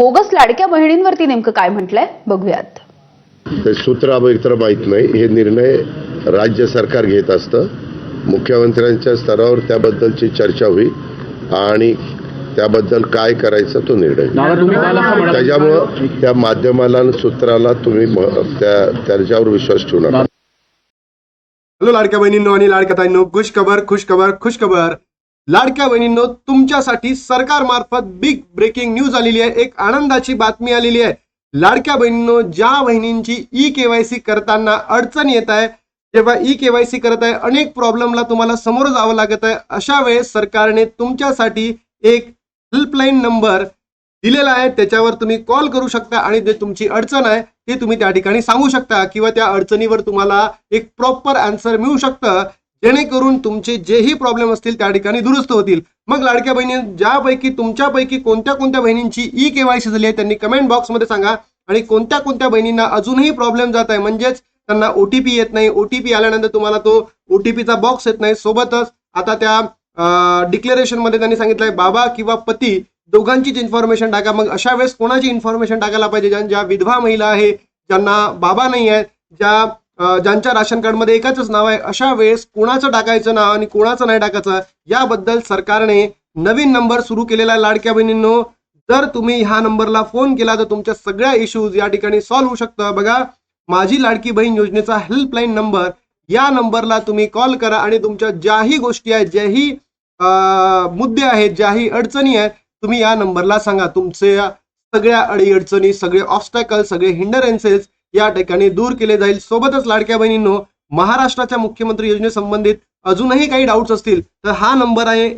Bogus लाडक्या बहिणींवरती नेमकं काय म्हटलंय? बघूयात. ते सूत्र तर माहीत नाही. हे निर्णय राज्य सरकार घेत असतं. मुख्यमंत्र्यांच्या स्तरावर त्याबद्दलची चर्चा होईल आणि त्याबद्दल काय करायचं तो निर्णय त्याच्यामुळं त्या माध्यमाला सूत्राला तुम्ही त्याच्यावर विश्वास ठेवू नका हॅलो लाडक्या बहिणींनो आणि लाडक्या ताईंनो खुश खबर खुश खबर खुश खबर लाडक्या बहिणींनो तुमच्यासाठी सरकार मार्फत बिग ब्रेकिंग न्यूज आलेली आहे. एक आनंदाची बातमी आलेली आहे. लाडक्या बहिणींनो ज्या बहिणींची ई केवायसी करताना अडचण येत आहे जेव्हा ई केवायसी करत आहे अनेक प्रॉब्लेमला तुम्हाला समोर जावं लागत आहे. अशा वेळेस सरकारने तुमच्यासाठी एक हेल्पलाईन नंबर दिलेला आहे. त्याच्यावर तुम्ही कॉल करू शकता आणि जे तुमची अडचण आहे ते तुम्ही त्या ठिकाणी सांगू शकता किंवा त्या अडचणीवर तुम्हाला एक प्रॉपर आन्सर मिळू शकतं. जेणेकरून तुमचे जेही प्रॉब्लेम असतील त्या ठिकाणी दुरुस्त होतील. मग लाडक्या बहिणी ज्यापैकी तुमच्यापैकी कोणत्या कोणत्या बहिणींची ई केवायसी झाली आहे त्यांनी कमेंट बॉक्समध्ये सांगा. आणि कोणत्या कोणत्या बहिणींना अजूनही प्रॉब्लेम जात आहे म्हणजेच त्यांना ओटीपी येत नाही. ओटीपी आल्यानंतर तुम्हाला तो ओटीपीचा बॉक्स येत नाही. सोबतच आता त्या डिक्लेरेशनमध्ये त्यांनी सांगितलंय बाबा किंवा पती दोघांचीच इन्फॉर्मेशन टाका. मग अशा वेळेस कोणाची इन्फॉर्मेशन टाकायला पाहिजे? ज्या ज्या विधवा महिला आहे ज्यांना बाबा नाही आहेत ज्या ज्यांच्या राशन कार्डमध्ये एकाच नाव आहे अशा वेळेस कोणाचं टाकायचं नाव आणि कोणाचं नाही टाकायचं याबद्दल सरकारने नवीन नंबर सुरू केलेला आहे लाडक्या बहिणींनो. जर तुम्ही ह्या नंबरला फोन केला तर तुमच्या सगळ्या इश्यूज या ठिकाणी सॉल्व्ह होऊ शकतं. बघा माझी लाडकी बहीण योजनेचा हेल्पलाईन नंबर या नंबरला तुम्ही कॉल करा आणि तुमच्या ज्याही गोष्टी आहेत ज्याही मुद्दे आहेत ज्याही अडचणी आहेत तुम्ही या नंबरला सांगा. तुमचे सगळ्या अडीअडचणी सगळे ऑब्स्टॅकल सगळे हिंडरेन्सेस या ठिकाणी दूर केले जाईल. सोबतच लाडक्या बहिणींनो महाराष्ट्राच्या मुख्यमंत्री योजनेसंबंधित अजूनही काही डाऊट्स असतील तर हा नंबर आहे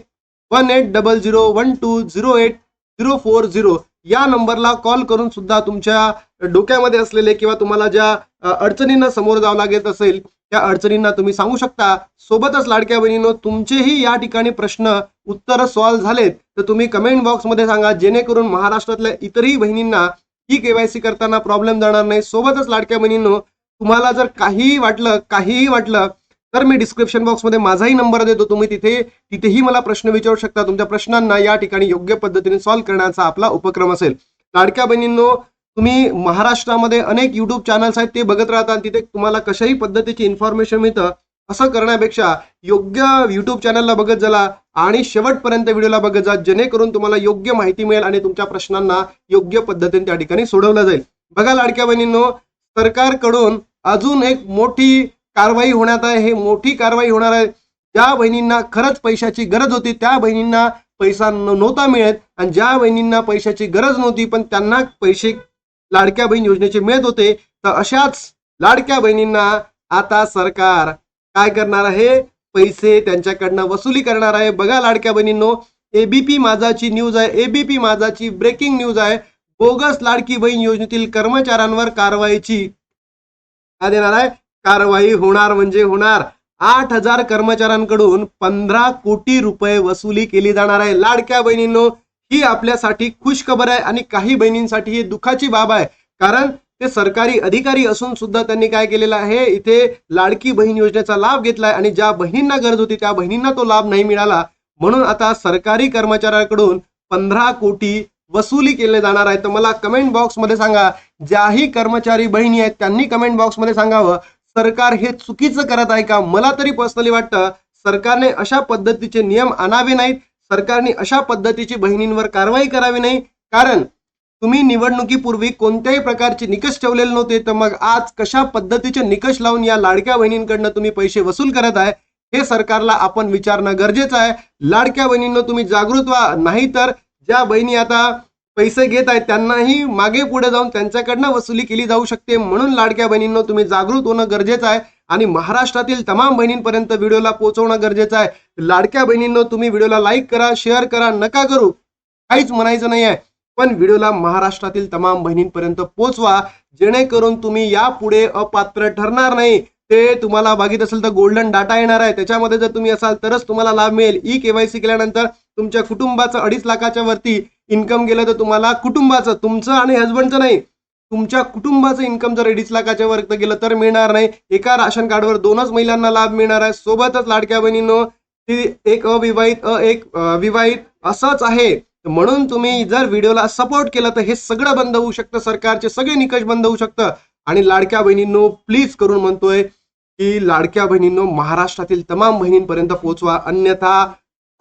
one eight double zero one two zero eight zero four zero या नंबरला कॉल करून सुद्धा तुमच्या डोक्यामध्ये असलेले किंवा तुम्हाला ज्या अडचणींना समोर जावं लागत असेल त्या अडचणींना तुम्ही सांगू शकता. सोबतच लाडक्या बहिणींनो तुमचेही या ठिकाणी प्रश्न उत्तर सॉल्व्ह झालेत. तर तुम्ही कमेंट बॉक्समध्ये सांगा जेणेकरून महाराष्ट्रातल्या इतरही बहिणींना ही केवायसी करताना प्रॉब्लेम जाणार नाही. सोबतच लाडक्या बहिणींनो तुम्हाला जर काहीही वाटलं काहीही वाटलं तर मी डिस्क्रिप्शन बॉक्समध्ये माझाही नंबर देतो. तुम्ही तिथे तिथेही मला प्रश्न विचारू शकता. तुमच्या प्रश्नांना या ठिकाणी योग्य पद्धतीने सॉल्व्ह करण्याचा आपला उपक्रम असेल. लाडक्या बहिणींनो तुम्ही महाराष्ट्रामध्ये अनेक युट्यूब चॅनल्स आहेत ते बघत राहता आणि तिथे तुम्हाला कशाही पद्धतीची इन्फॉर्मेशन मिळतं. असं करण्यापेक्षा योग्य युट्यूब चॅनलला बघत झाला आणि शेवटपर्यंत व्हिडिओला बघत जा जेणेकरून तुम्हाला योग्य माहिती मिळेल आणि तुमच्या प्रश्नांना योग्य पद्धतीने त्या ठिकाणी सोडवलं जाईल. बघा लाडक्या बहिणींनो सरकारकडून अजून एक मोठी कारवाई होण्यात आहे. हे मोठी कारवाई होणार आहे. ज्या बहिणींना खरंच पैशाची गरज होती त्या बहिणींना पैसा न- नव्हता मिळत. आणि ज्या बहिणींना पैशाची गरज नव्हती पण त्यांना पैसे लाडक्या बहीण योजनेचे मिळत होते. तर अशाच लाडक्या बहिणींना आता सरकार काय करणार आहे? पैसे त्यांच्याकडनं वसुली करणार आहे. बघा लाडक्या बहिणींनो एबीपी माझाची न्यूज आहे. एबीपी माझाची ब्रेकिंग न्यूज आहे. बोगस लाडकी बहीण योजनेतील कर्मचाऱ्यांवर कारवाईची काय देणार आहे? कारवाई होणार म्हणजे होणार. आठ हजार कर्मचाऱ्यांकडून पंधरा कोटी रुपये वसुली केली जाणार आहे. लाडक्या बहिणींनो ही आपल्यासाठी खुशखबर आहे आणि काही बहिणींसाठी ही दुःखाची बाब आहे. कारण ते सरकारी अधिकारी असून सुद्धा त्यांनी काय केलेलं आहे? इथे लाडकी बहीण योजनेचा लाभ घेतलाय आणि ज्या बहिणींना गरज होती त्या बहिणींना तो लाभ नाही मिळाला. म्हणून आता सरकारी कर्मचाऱ्यांकडून पंधरा कोटी वसुली केले जाणार आहे तर मला कमेंट बॉक्समध्ये सांगा ज्याही कर्मचारी बहिणी आहेत त्यांनी कमेंट बॉक्समध्ये सांगावं सरकार हे चुकीचं करत आहे का? मला तरी पर्सनली वाटतं सरकारने अशा पद्धतीचे नियम आणावे नाहीत. सरकारने अशा पद्धतीची बहिणींवर कारवाई करावी नाही. कारण तुम्ही निवडणुकीपूर्वी कोणत्याही प्रकारचे निकष ठेवलेले नव्हते तर मग आज कशा पद्धतीचे निकष लावून या लाडक्या बहिणींकडनं तुम्ही पैसे वसूल करत आहे हे सरकारला आपण विचारणं गरजेचं आहे. लाडक्या बहिणींना तुम्ही जागृत व्हा नाहीतर ज्या बहिणी आता पैसे घेत आहेत त्यांनाही मागे पुढे जाऊन त्यांच्याकडनं वसुली केली जाऊ शकते म्हणून लाडक्या बहिणींना तुम्ही जागृत होणं गरजेचं आहे. आणि महाराष्ट्रातील तमाम बहिणींपर्यंत व्हिडिओला पोहोचवणं गरजेचं आहे. लाडक्या बहिणींना तुम्ही व्हिडिओला लाईक करा शेअर करा नका करू. काहीच म्हणायचं नाही आहे पण व्हिडिओला महाराष्ट्रातील तमाम बहिणींपर्यंत पोहोचवा जेणेकरून तुम्ही यापुढे अपात्र ठरणार नाही. ते तुम्हाला बघित असेल तर गोल्डन डाटा येणार आहे. त्याच्यामध्ये जर तुम्ही असाल तरच तुम्हाला लाभ मिळेल. ई केवायसी केल्यानंतर तुमच्या कुटुंबाचं अडीच लाखाच्या वरती इन्कम गेलं तर तुम्हाला कुटुंबाचं तुमचं आणि हस्बंडचं नाही. तुमच्या कुटुंबाचं इन्कम जर अडीच लाखाच्या वर गेलं तर मिळणार नाही. एका राशन कार्डवर दोनच महिलांना लाभ मिळणार आहे. सोबतच लाडक्या बहिणींनो ती एक अविवाहित अ एक विवाहित असंच आहे. म्हणून तुम्ही जर व्हिडिओला सपोर्ट केलं तर हे सगळं बंद होऊ शकतं सरकारचे सगळे निकष बंद होऊ शकतं. आणि लाडक्या बहिणींनो प्लीज करून म्हणतोय की लाडक्या बहिणींनो महाराष्ट्रातील तमाम बहिणींपर्यंत पोहोचवा. अन्यथा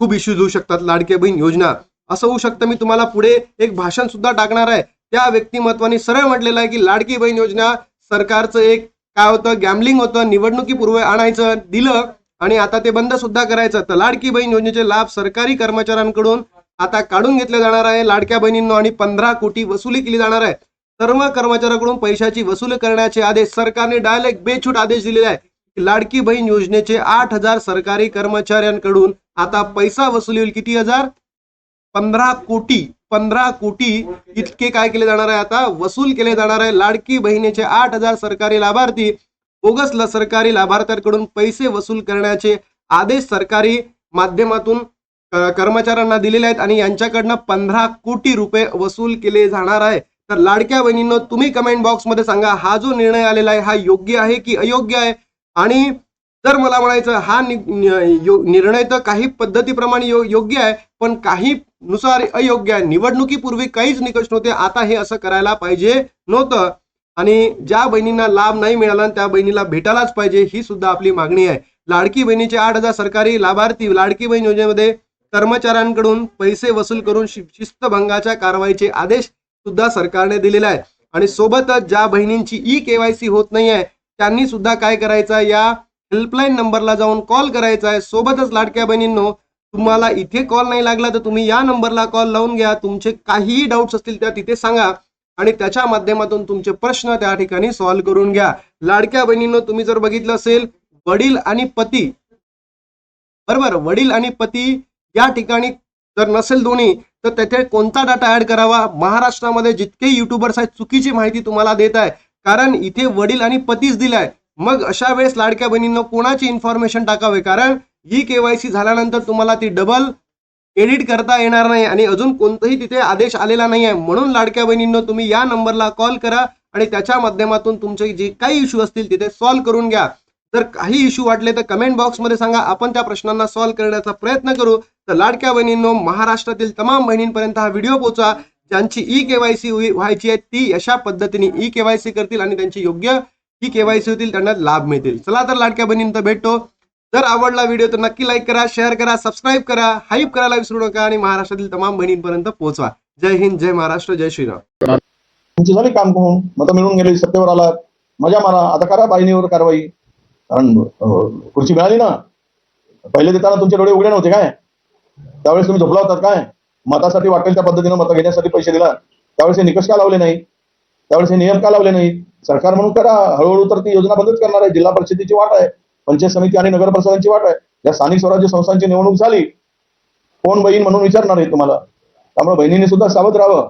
खूप इश्यूज होऊ शकतात. लाडक्या बहीण योजना. असं होऊ शकतं. मी तुम्हाला पुढे एक भाषण सुद्धा टाकणार आहे. त्या व्यक्तिमत्वाने सरळ म्हटलेलं आहे की लाडकी बहीण योजना सरकारचं एक काय होतं? गॅमलिंग होतं. निवडणुकीपूर्व आणायचं दिलं आणि आता ते बंद सुद्धा करायचं. तर लाडकी बहीण योजनेचे लाभ सरकारी कर्मचाऱ्यांकडून आता काढून घेतलं जाणार आहे. लाडक्या बहिणींनो आणि पंधरा कोटी वसुली केली जाणार आहे. सर्व कर्मचाऱ्यांकडून पैशाची वसूल करण्याचे आदेश सरकारने डायरेक्ट बेछूट आदेश दिलेले आहे. लाडकी बहीण योजनेचे आठ हजार सरकारी कर्मचाऱ्यांकडून आता पैसा वसुली होईल किती हजार? पंधरा कोटी पंधरा कोटी इतके काय केले जाणार आहे आता? वसूल केले जाणार आहे. लाडकी बहिणीचे आठ हजार सरकारी लाभार्थी बोगस ल- सरकारी लाभार्थ्यांकडून पैसे वसूल करण्याचे आदेश सरकारी माध्यमातून कर्मचाऱ्यांना दिलेले आहेत आणि यांच्याकडनं पंधरा कोटी रुपये वसूल केले जाणार आहे. तर लाडक्या बहिणींनो तुम्ही कमेंट बॉक्समध्ये सांगा हा जो निर्णय आलेला आहे हा योग्य आहे की अयोग्य आहे? आणि जर मला म्हणायचं हा नि- निर्णय तर काही पद्धतीप्रमाणे यो- योग्य आहे पण काही नुसार अयोग्य आहे. निवडणुकीपूर्वी काहीच निकष नव्हते आता हे असं करायला पाहिजे नव्हतं. आणि ज्या बहिणींना लाभ नाही मिळाला त्या बहिणीला भेटायलाच पाहिजे ही सुद्धा आपली मागणी आहे. लाडकी बहिणीचे आठ हजार सरकारी लाभार्थी लाडकी बहीण योजनेमध्ये कर्मचाऱ्यांकडून पैसे वसूल करून शि- शिस्तभंगाच्या कारवाईचे आदेश सुद्धा सरकारने दिलेला आहे आणि सोबतच ज्या बहिणींची ई केवायसी होत नाही आहे त्यांनी सुद्धा काय करायचं या हेल्पलाईन नंबरला जाऊन कॉल करायचा आहे. सोबतच लाडक्या बहिणींनो तुम्हाला इथे कॉल नाही लागला तर तुम्ही या नंबरला कॉल लावून घ्या. तुमचे काहीही डाऊट्स असतील त्या तिथे सांगा. आणि त्याच्या माध्यमातून तुमचे प्रश्न त्या ठिकाणी सॉल्व्ह करून घ्या. लाडक्या बहिणींनो तुम्ही जर बघितलं असेल वडील आणि पती बरोबर? वडील आणि पती या ठिकाणी जर नसेल दोन्ही तर तेथे कोणता डाटा ऍड करावा? महाराष्ट्रामध्ये जितके युट्यूबर्स आहेत चुकीची माहिती तुम्हाला देत आहे. कारण इथे वडील आणि पतीच दिलाय. मग अशा वेळेस लाडक्या बहिणींना कोणाची इन्फॉर्मेशन टाकावे? कारण ही केवायसी झाल्यानंतर तुम्हाला ती डबल एडिट करता येणार नाही आणि अजून कोणताही तिथे आदेश आलेला नाही आहे. म्हणून लाडक्या बहिणींना तुम्ही या नंबरला कॉल करा आणि त्याच्या माध्यमातून तुमचे जे काही इश्यू असतील तिथे सॉल्व्ह करून घ्या. जर काही इश्यू वाटले तर कमेंट बॉक्समध्ये सांगा. आपण त्या प्रश्नांना सॉल्व्ह करण्याचा प्रयत्न करू. तर लाडक्या बहिणींनो महाराष्ट्रातील तमाम बहिणींपर्यंत हा व्हिडिओ पोहोचा ज्यांची ई केवायसी व्हायची आहे ती अशा पद्धतीने ई केवायसी करतील आणि त्यांची योग्य ही केवायसी होतील त्यांना लाभ मिळतील. चला तर लाडक्या बहिणींना भेटतो. जर आवडला व्हिडिओ तर नक्की लाईक करा शेअर करा सबस्क्राईब करा हाईप करायला विसरू नका आणि महाराष्ट्रातील तमाम बहिणींपर्यंत पोहोचवा. जय हिंद जय महाराष्ट्र जय श्रीराम. तुमची झाली काम करून मतं मिळून गेली सत्तेवर आला मजा मारा आता करा बाहिनीवर कारवाई. कारण खुर्ची मिळाली ना पहिले देताना तुमचे डोळे उघडे नव्हते काय? त्यावेळेस तुम्ही झोपला होतात काय? मतासाठी वाटेल त्या पद्धतीनं मतं घेण्यासाठी पैसे दिला. त्यावेळेस हे निकष का लावले नाही त्यावेळेस हे नियम का लावले नाही सरकार म्हणून करा. हळूहळू तर ती योजना बंदच करणार आहे. जिल्हा परिषदेची वाट आहे. पंचायत समिती आणि नगर परिषदांची वाट आहे. या स्थानिक स्वराज्य संस्थांची निवडणूक झाली. कोण बहीण म्हणून विचारणार आहे तुम्हाला? त्यामुळे बहिणींनी सुद्धा सावध राहावं.